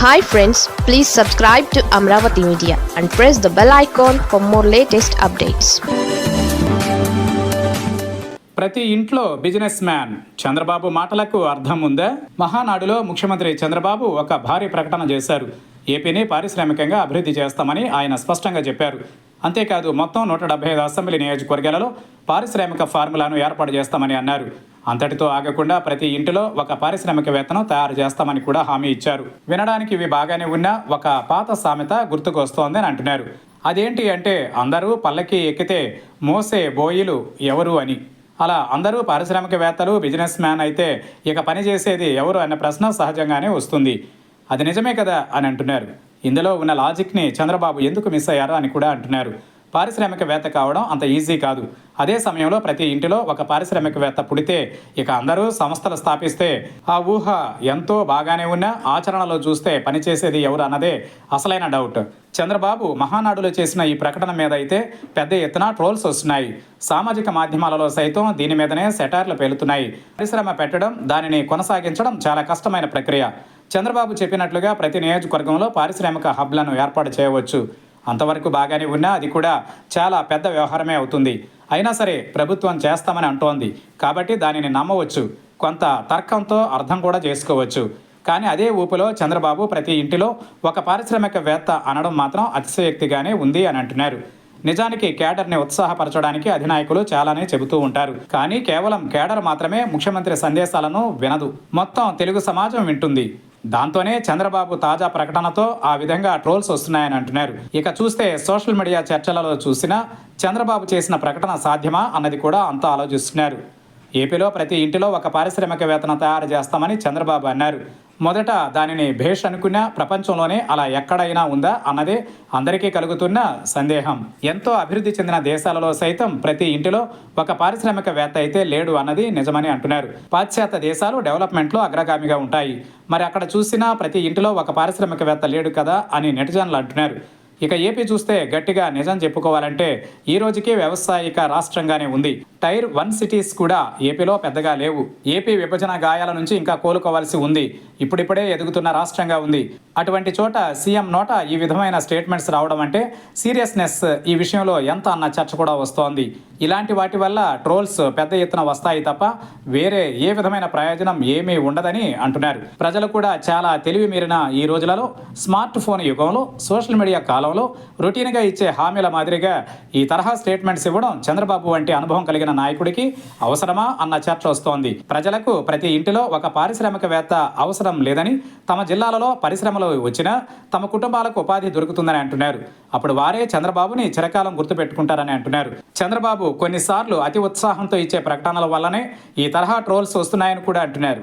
Hi friends please subscribe to Amaravati media and press the bell icon for more latest updates ప్రతి ఇంట్లో business man Chandrababu మాటలకు అర్థం ఉందా? మహానాడులో ముఖ్యమంత్రి చంద్రబాబు ఒక భారీ ప్రకటన చేశారు. ఏపీని పారిశ్రామికంగా అభివృద్ధి చేస్తామని ఆయన స్పష్టంగా చెప్పారు. అంతేకాదు మొత్తం నూట డెబ్బై ఐదు అసెంబ్లీ నియోజకవర్గాలలో పారిశ్రామిక ఫార్ములాను ఏర్పాటు చేస్తామని అన్నారు. అంతటితో ఆగకుండా ప్రతి ఇంటిలో ఒక పారిశ్రామికవేత్తను తయారు చేస్తామని కూడా హామీ ఇచ్చారు. వినడానికి ఇవి బాగానే ఉన్నా ఒక పాత సామెత గుర్తుకొస్తోందని అంటున్నారు. అదేంటి అంటే అందరూ పల్లకి ఎక్కితే మోసే బోయిలు ఎవరు అని. అలా అందరూ పారిశ్రామికవేత్తలు బిజినెస్ మ్యాన్ అయితే ఇక పని చేసేది ఎవరు అన్న ప్రశ్న సహజంగానే వస్తుంది. అది నిజమే కదా అని అంటున్నారు. ఇందులో ఉన్న లాజిక్ని చంద్రబాబు ఎందుకు మిస్ అయ్యారో అని కూడా అంటున్నారు. పారిశ్రామికవేత్త కావడం అంత ఈజీ కాదు. అదే సమయంలో ప్రతి ఇంటిలో ఒక పారిశ్రామికవేత్త పుడితే ఇక అందరూ సంస్థలు స్థాపిస్తే ఆ ఊహ ఎంతో బాగానే ఉన్నా ఆచరణలో చూస్తే పనిచేసేది ఎవరు అన్నదే అసలైన డౌట్. చంద్రబాబు మహానాడులో చేసిన ఈ ప్రకటన మీద అయితే పెద్ద ఎత్తున ట్రోల్స్ వస్తున్నాయి. సామాజిక మాధ్యమాలలో సైతం దీని మీదనే సెటార్లు పేలుతున్నాయి. పరిశ్రమ పెట్టడం దానిని కొనసాగించడం చాలా కష్టమైన ప్రక్రియ. చంద్రబాబు చెప్పినట్లుగా ప్రతి నియోజకవర్గంలో పారిశ్రామిక హబ్లను ఏర్పాటు చేయవచ్చు. అంతవరకు బాగానే ఉన్నా అది కూడా చాలా పెద్ద వ్యవహారమే అవుతుంది. అయినా సరే ప్రభుత్వం చేస్తామని అంటోంది. కాబట్టి దానిని నమ్మవచ్చు. కొంత తర్కంతో అర్థం కూడా చేసుకోవచ్చు. కానీ అదే ఊపులో చంద్రబాబు ప్రతి ఇంటిలో ఒక పారిశ్రామికవేత్త అనడం మాత్రం అతిశయోక్తిగానే ఉంది అని అంటున్నారు. నిజానికి కేడర్ని ఉత్సాహపరచడానికి అధినాయకులు చాలానే చెబుతూ ఉంటారు. కానీ కేవలం కేడర్ మాత్రమే ముఖ్యమంత్రి సందేశాలను వినదు. మొత్తం తెలుగు సమాజం వింటుంది. దాంతోనే చంద్రబాబు తాజా ప్రకటనతో ఆ విధంగా ట్రోల్స్ వస్తున్నాయని అంటున్నారు. ఇక చూస్తే సోషల్ మీడియా చర్చలలో చూసినా చంద్రబాబు చేసిన ప్రకటన సాధ్యమా అన్నది కూడా అంతా ఆలోచిస్తున్నారు. ఏపీలో ప్రతి ఇంటిలో ఒక పారిశ్రామికవేత్తను తయారు చేస్తామని చంద్రబాబు అన్నారు. మొదట దానిని భేష్ అనుకున్న ప్రపంచంలోనే అలా ఎక్కడైనా ఉందా అన్నదే అందరికీ కలుగుతున్న సందేహం. ఎంతో అభివృద్ధి చెందిన దేశాలలో సైతం ప్రతి ఇంటిలో ఒక పారిశ్రామికవేత్త అయితే లేడు అన్నది నిజమని అంటున్నారు. పాశ్చాత్య దేశాలు డెవలప్మెంట్లో అగ్రగామిగా ఉంటాయి. మరి అక్కడ చూసినా ప్రతి ఇంటిలో ఒక పారిశ్రామికవేత్త లేడు కదా అని నెటిజన్లు అంటున్నారు. ఇక ఏపీ చూస్తే గట్టిగా నిజం చెప్పుకోవాలంటే ఈ రోజుకి వ్యవసాయిక రాష్ట్రంగానే ఉంది. టైర్ వన్ సిటీస్ కూడా ఏపీలో పెద్దగా లేవు. ఏపీ విభజన గాయాల నుంచి ఇంకా కోలుకోవాల్సి ఉంది. ఇప్పుడిప్పుడే ఎదుగుతున్న రాష్ట్రంగా ఉంది. అటువంటి చోట సీఎం నోట ఈ విధమైన స్టేట్మెంట్స్ రావడం అంటే సీరియస్నెస్ ఈ విషయంలో ఎంత అన్న చర్చ కూడా వస్తోంది. ఇలాంటి వాటి వల్ల ట్రోల్స్ పెద్ద ఎత్తున వస్తాయి తప్ప వేరే ఏ విధమైన ప్రయోజనం ఏమీ ఉండదని అంటున్నారు. ప్రజలు కూడా చాలా తెలివి మీరిన ఈ రోజులలో స్మార్ట్ ఫోన్ యుగంలో సోషల్ మీడియా కాలంలో రొటీన్గా ఇచ్చే హామీల మాదిరిగా ఈ తరహా స్టేట్మెంట్స్ ఇవ్వడం చంద్రబాబు వంటి అనుభవం కలిగిన నాయకుడికి అవసరమా అన్న చర్చ వస్తోంది. ప్రజలకు ప్రతి ఇంటిలో ఒక పారిశ్రామికవేత్త అవసరం లేదని తమ జిల్లాలలో పరిశ్రమలు వచ్చినా తమ కుటుంబాలకు ఉపాధి దొరుకుతుందని అంటున్నారు. అప్పుడు వారే చంద్రబాబుని చిరకాలం గుర్తుపెట్టుకుంటారని అంటున్నారు. చంద్రబాబు కొన్నిసార్లు అతి ఉత్సాహంతో ఇచ్చే ప్రకటనల వల్లనే ఈ తరహా ట్రోల్స్ వస్తున్నాయని కూడా అంటున్నారు.